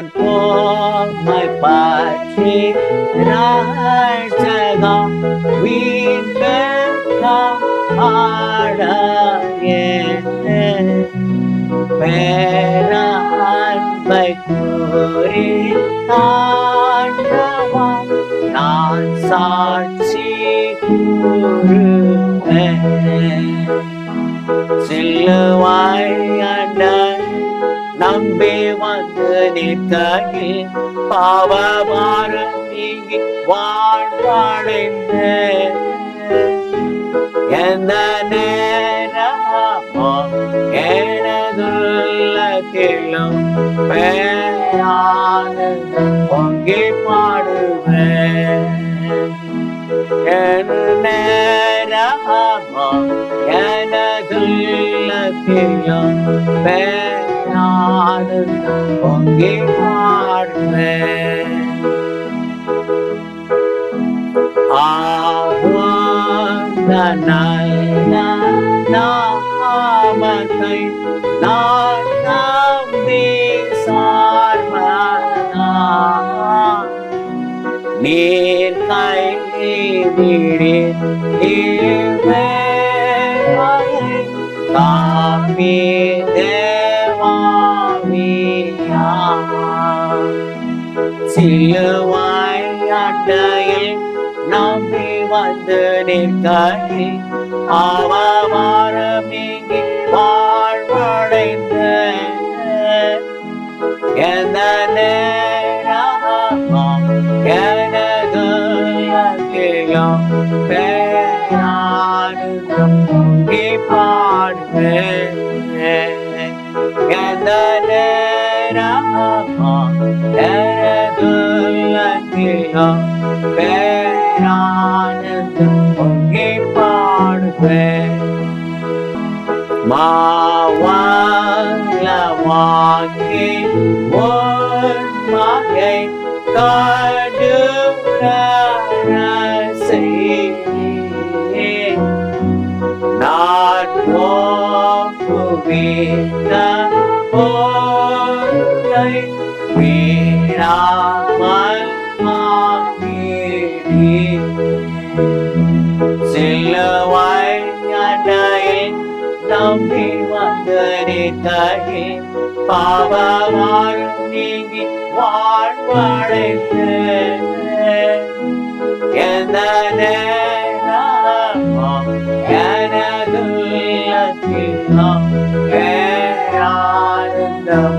நான் போமை பற்றி ராஜகா வீண்டம் ஆடைய பேரன்பை கூறி தாண்டவா நான் சாட்சி கூறுவேன். சிலுவாய் அண்ணன் நம்பி வந்து நிற்கையில் பாவமாறு நீங்கி வாழ்வடைந்த என்ன நேரமோ எனதுள்ளத்திலும் பேயானந்தம் பொங்கி பாடுவேன் என் நேரமோ எனதுள்ளத்திலும் பேரானது பொங்கி நல்ல நாமத்தை நான் நம்பி நீர் தேவாமியா சிலுவாய் அட்டையில் நம்பி வந்து நிற்கையில் அவமாரம் வாழ்வடைந்த. எந்த நேரமும் எனது அகிலம் பேரானந்தம் பாடுவேன் எந்த நேரமும் பேரானந்தம் பொங்கி பாடுவேன் மாவாங்கி மகை காடுற நான் போகுவேன் போரை வீராமல் மாங்கி சிலுவாய் அடையில் நம்பி வந்தனே தாயே பாவமாறும் நீங்கி வாழ்வடைந்து எந்த நேரமும் எனது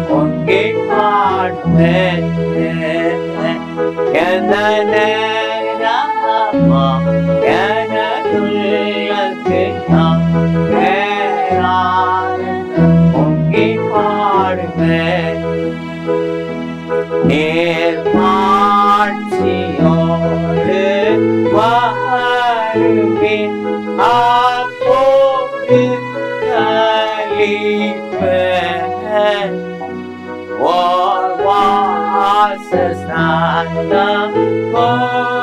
பொங்கி பாடுவேன் எந்த எனது உள்ளத்திலும் பேரானந்தம் பொங்கி பாடுவேன் நேர்மாட்சியோடு வாழ்வேன் அப்போது கழிப்பேன் ஓர் வாசஸ்நானம் கொடுத்து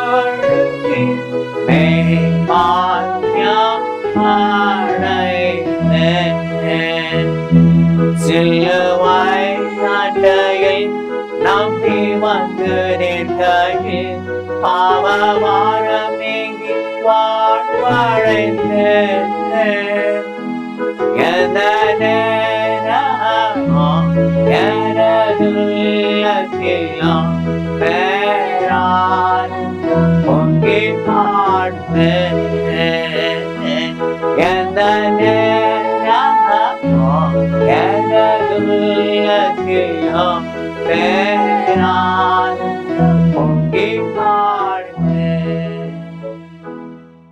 சிலுவாய் நாட்டையை நம்பி வந்து நிற்கையில் பாவமாரம் நீங்கி வாழ்வடைந்தேன் எனது உள்ளத்திலும் பேரானந்தம் பொங்கி பாடுவேன் रखे हम पैरान उनके पास